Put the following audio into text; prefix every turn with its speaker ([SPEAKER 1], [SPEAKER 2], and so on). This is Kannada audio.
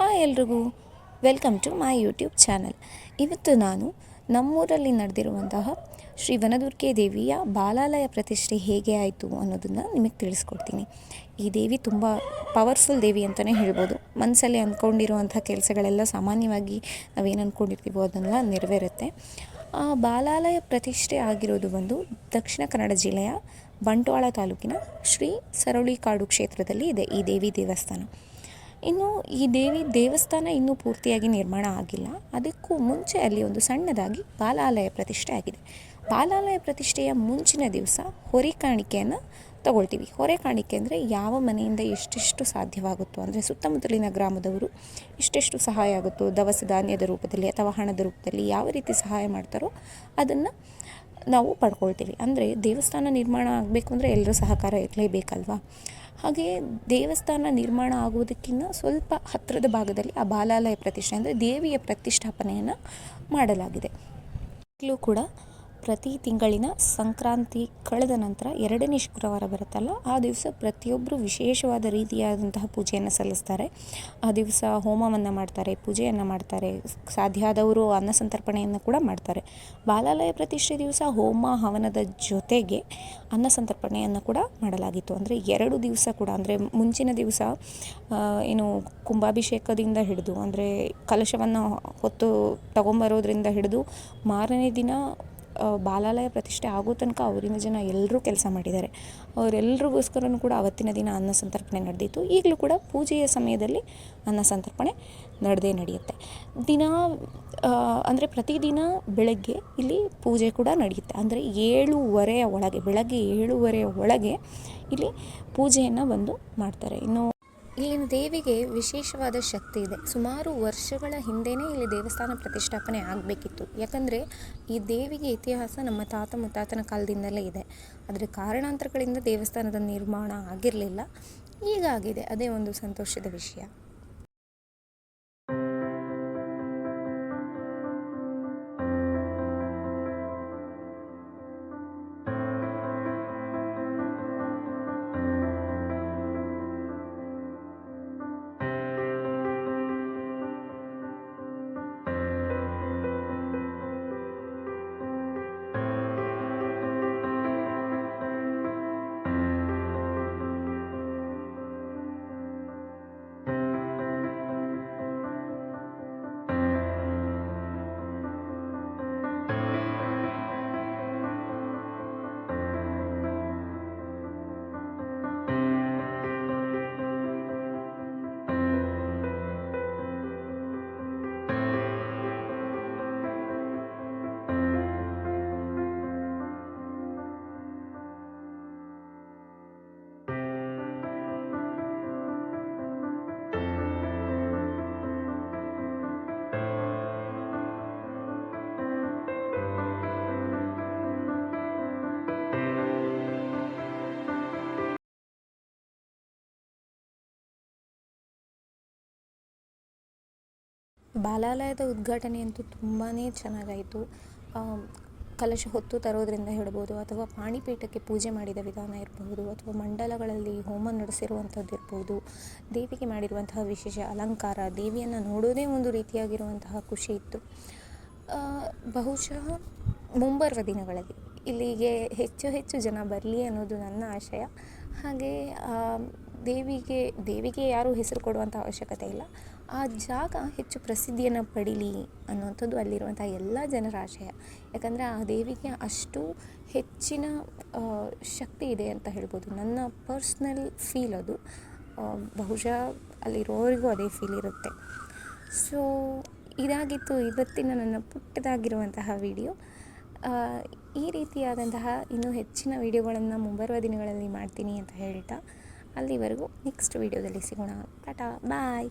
[SPEAKER 1] ಹಾಯ್ ಎಲ್ರಿಗೂ. Welcome to my YouTube channel. ಇವತ್ತು ನಾನು ನಮ್ಮೂರಲ್ಲಿ ನಡೆದಿರುವಂತಹ ಶ್ರೀ ವನದುರ್ಗೆ ದೇವಿಯ ಬಾಲಾಲಯ ಪ್ರತಿಷ್ಠೆ ಹೇಗೆ ಆಯಿತು ಅನ್ನೋದನ್ನು ನಿಮಗೆ ತಿಳಿಸ್ಕೊಡ್ತೀನಿ. ಈ ದೇವಿ ತುಂಬ ಪವರ್ಫುಲ್ ದೇವಿ ಅಂತಲೇ ಹೇಳ್ಬೋದು. ಮನಸ್ಸಲ್ಲಿ ಅಂದ್ಕೊಂಡಿರುವಂಥ ಕೆಲಸಗಳೆಲ್ಲ ಸಾಮಾನ್ಯವಾಗಿ ನಾವೇನು ಅಂದ್ಕೊಂಡಿರ್ತೀವೋ ಅದನ್ನೆಲ್ಲ ನೆರವೇರುತ್ತೆ. ಆ ಬಾಲಾಲಯ ಪ್ರತಿಷ್ಠೆ ಆಗಿರೋದು ಒಂದು ದಕ್ಷಿಣ ಕನ್ನಡ ಜಿಲ್ಲೆಯ ಬಂಟ್ವಾಳ ತಾಲೂಕಿನ ಶ್ರೀ ಸರಳಿಕಾಡು ಕ್ಷೇತ್ರದಲ್ಲಿ ಇದೆ ಈ ದೇವಿ ದೇವಸ್ಥಾನ. ಇನ್ನು ಈ ದೇವಿ ದೇವಸ್ಥಾನ ಇನ್ನೂ ಪೂರ್ತಿಯಾಗಿ ನಿರ್ಮಾಣ ಆಗಿಲ್ಲ. ಅದಕ್ಕೂ ಮುಂಚೆ ಅಲ್ಲಿ ಒಂದು ಸಣ್ಣದಾಗಿ ಬಾಲಾಲಯ ಪ್ರತಿಷ್ಠೆ ಆಗಿದೆ. ಬಾಲಾಲಯ ಪ್ರತಿಷ್ಠೆಯ ಮುಂಚಿನ ದಿವಸ ಹೊರೆ ಕಾಣಿಕೆಯನ್ನು ತಗೊಳ್ತೀವಿ. ಹೊರೆ ಕಾಣಿಕೆ ಅಂದರೆ ಯಾವ ಮನೆಯಿಂದ ಎಷ್ಟೆಷ್ಟು ಸಾಧ್ಯವಾಗುತ್ತೋ ಅಂದರೆ ಸುತ್ತಮುತ್ತಲಿನ ಗ್ರಾಮದವರು ಇಷ್ಟೆಷ್ಟು ಸಹಾಯ ಆಗುತ್ತೋ, ದವಸ ಧಾನ್ಯದ ರೂಪದಲ್ಲಿ ಅಥವಾ ಹಣದ ರೂಪದಲ್ಲಿ ಯಾವ ರೀತಿ ಸಹಾಯ ಮಾಡ್ತಾರೋ ಅದನ್ನು ನಾವು ಪಡ್ಕೊಳ್ತೀವಿ. ಅಂದರೆ ದೇವಸ್ಥಾನ ನಿರ್ಮಾಣ ಆಗಬೇಕು ಅಂದರೆ ಎಲ್ಲರೂ ಸಹಕಾರ ಇರಲೇಬೇಕಲ್ವಾ? ಹಾಗೆ ದೇವಸ್ಥಾನ ನಿರ್ಮಾಣ ಆಗುವುದಕ್ಕಿಂತ ಸ್ವಲ್ಪ ಹತ್ತಿರದ ಭಾಗದಲ್ಲಿ ಆ ಬಾಲಾಲಯ ಪ್ರತಿಷ್ಠೆ ಅಂದರೆ ದೇವಿಯ ಪ್ರತಿಷ್ಠಾಪನೆಯನ್ನು ಮಾಡಲಾಗಿದೆ. ಈಗಲೂ ಕೂಡ ಪ್ರತಿ ತಿಂಗಳಿನ ಸಂಕ್ರಾಂತಿ ಕಳೆದ ನಂತರ ಎರಡನೇ ಶುಕ್ರವಾರ ಬರುತ್ತಲ್ಲ, ಆ ದಿವಸ ಪ್ರತಿಯೊಬ್ಬರು ವಿಶೇಷವಾದ ರೀತಿಯಾದಂತಹ ಪೂಜೆಯನ್ನು ಸಲ್ಲಿಸ್ತಾರೆ. ಆ ದಿವಸ ಹೋಮವನ್ನು ಮಾಡ್ತಾರೆ, ಪೂಜೆಯನ್ನು ಮಾಡ್ತಾರೆ, ಸಾಧ್ಯ ಆದವರು ಅನ್ನ ಸಂತರ್ಪಣೆಯನ್ನು ಕೂಡ ಮಾಡ್ತಾರೆ. ಬಾಲಾಲಯ ಪ್ರತಿಷ್ಠೆ ದಿವಸ ಹೋಮ ಹವನದ ಜೊತೆಗೆ ಅನ್ನ ಸಂತರ್ಪಣೆಯನ್ನು ಕೂಡ ಮಾಡಲಾಗಿತ್ತು. ಅಂದರೆ ಎರಡು ದಿವಸ ಕೂಡ, ಅಂದರೆ ಮುಂಚಿನ ದಿವಸ ಏನು ಕುಂಭಾಭಿಷೇಕದಿಂದ ಹಿಡಿದು, ಅಂದರೆ ಕಲಶವನ್ನು ಹೊತ್ತು ತಗೊಂಬರೋದ್ರಿಂದ ಹಿಡಿದು, ಮಾರನೇ ದಿನ ಬಾಲಾಲಯ ಪ್ರತಿಷ್ಠೆ ಆಗೋ ತನಕ ಅವರಿಂದ ಜನ ಎಲ್ಲರೂ ಕೆಲಸ ಮಾಡಿದ್ದಾರೆ. ಅವರೆಲ್ರಿಗೋಸ್ಕರನೂ ಕೂಡ ಅವತ್ತಿನ ದಿನ ಅನ್ನ ಸಂತರ್ಪಣೆ ನಡೆದಿತ್ತು. ಈಗಲೂ ಕೂಡ ಪೂಜೆಯ ಸಮಯದಲ್ಲಿ ಅನ್ನ ಸಂತರ್ಪಣೆ ನಡೆದೇ ನಡೆಯುತ್ತೆ. ದಿನ ಅಂದರೆ ಪ್ರತಿದಿನ ಬೆಳಗ್ಗೆ ಇಲ್ಲಿ ಪೂಜೆ ಕೂಡ ನಡೆಯುತ್ತೆ. ಅಂದರೆ ಏಳುವರೆಯ ಒಳಗೆ, ಬೆಳಗ್ಗೆ ಏಳುವರೆಯ ಒಳಗೆ ಇಲ್ಲಿ ಪೂಜೆಯನ್ನು ಬಂದು ಮಾಡ್ತಾರೆ. ಇನ್ನು ಇಲ್ಲಿನ ದೇವಿಗೆ ವಿಶೇಷವಾದ ಶಕ್ತಿ ಇದೆ. ಸುಮಾರು ವರ್ಷಗಳ ಹಿಂದೆಯೇ ಇಲ್ಲಿ ದೇವಸ್ಥಾನ ಪ್ರತಿಷ್ಠಾಪನೆ ಆಗಬೇಕಿತ್ತು. ಯಾಕಂದರೆ ಈ ದೇವಿಗೆ ಇತಿಹಾಸ ನಮ್ಮ ತಾತ ಮುತ್ತಾತನ ಕಾಲದಿಂದಲೇ ಇದೆ. ಆದರೆ ಕಾರಣಾಂತರಗಳಿಂದ ದೇವಸ್ಥಾನದ ನಿರ್ಮಾಣ ಆಗಿರಲಿಲ್ಲ. ಈಗ ಆಗಿದೆ ಅದೇ ಒಂದು ಸಂತೋಷದ ವಿಷಯ. ಬಾಲಾಲಯದ ಉದ್ಘಾಟನೆ ಅಂತೂ ತುಂಬಾ ಚೆನ್ನಾಗಾಯಿತು. ಕಲಶ ಹೊತ್ತು ತರೋದರಿಂದ ಹೇಳ್ಬೋದು, ಅಥವಾ ಪಾಣಿಪೀಠಕ್ಕೆ ಪೂಜೆ ಮಾಡಿದ ವಿಧಾನ ಇರಬಹುದು, ಅಥವಾ ಮಂಡಲಗಳಲ್ಲಿ ಹೋಮ ನಡೆಸಿರುವಂಥದ್ದು ಇರ್ಬೋದು ದೇವಿಗೆ ಮಾಡಿರುವಂತಹ ವಿಶೇಷ ಅಲಂಕಾರ, ದೇವಿಯನ್ನು ನೋಡೋದೇ ಒಂದು ರೀತಿಯಾಗಿರುವಂತಹ ಖುಷಿ ಇತ್ತು. ಬಹುಶಃ ಮುಂಬರುವ ದಿನಗಳಲ್ಲಿ ಇಲ್ಲಿಗೆ ಹೆಚ್ಚು ಹೆಚ್ಚು ಜನ ಬರಲಿ ಅನ್ನೋದು ನನ್ನ ಆಶಯ. ಹಾಗೆ ದೇವಿಗೆ ದೇವಿಗೆ ಯಾರೂ ಹೆಸರು ಕೊಡುವಂಥ ಅವಶ್ಯಕತೆ ಇಲ್ಲ. ಆ ಜಾಗ ಹೆಚ್ಚು ಪ್ರಸಿದ್ಧಿಯನ್ನು ಪಡೀಲಿ ಅನ್ನುವಂಥದ್ದು ಅಲ್ಲಿರುವಂಥ ಎಲ್ಲ ಜನರ ಆಶಯ. ಯಾಕಂದರೆ ಆ ದೇವಿಗೆ ಅಷ್ಟು ಹೆಚ್ಚಿನ ಶಕ್ತಿ ಇದೆ ಅಂತ ಹೇಳ್ಬೋದು. ನನ್ನ ಪರ್ಸ್ನಲ್ ಫೀಲ್ ಅದು. ಬಹುಶಃ ಅಲ್ಲಿರೋರಿಗೂ ಅದೇ ಫೀಲ್ ಇರುತ್ತೆ. ಸೊ, ಇದಾಗಿತ್ತು ಇವತ್ತಿನ ನನ್ನ ಪುಟ್ಟದಾಗಿರುವಂತಹ ವಿಡಿಯೋ. ಈ ರೀತಿಯಾದಂತಹ ಇನ್ನೂ ಹೆಚ್ಚಿನ ವಿಡಿಯೋಗಳನ್ನು ಮುಂಬರುವ ದಿನಗಳಲ್ಲಿ ಮಾಡ್ತೀನಿ ಅಂತ ಹೇಳ್ತಾ ಅಲ್ಲಿವರೆಗೂ ನೆಕ್ಸ್ಟ್ ವಿಡಿಯೋದಲ್ಲಿ ಸಿಗೋಣ. ಟಾಟಾ ಬಾಯ್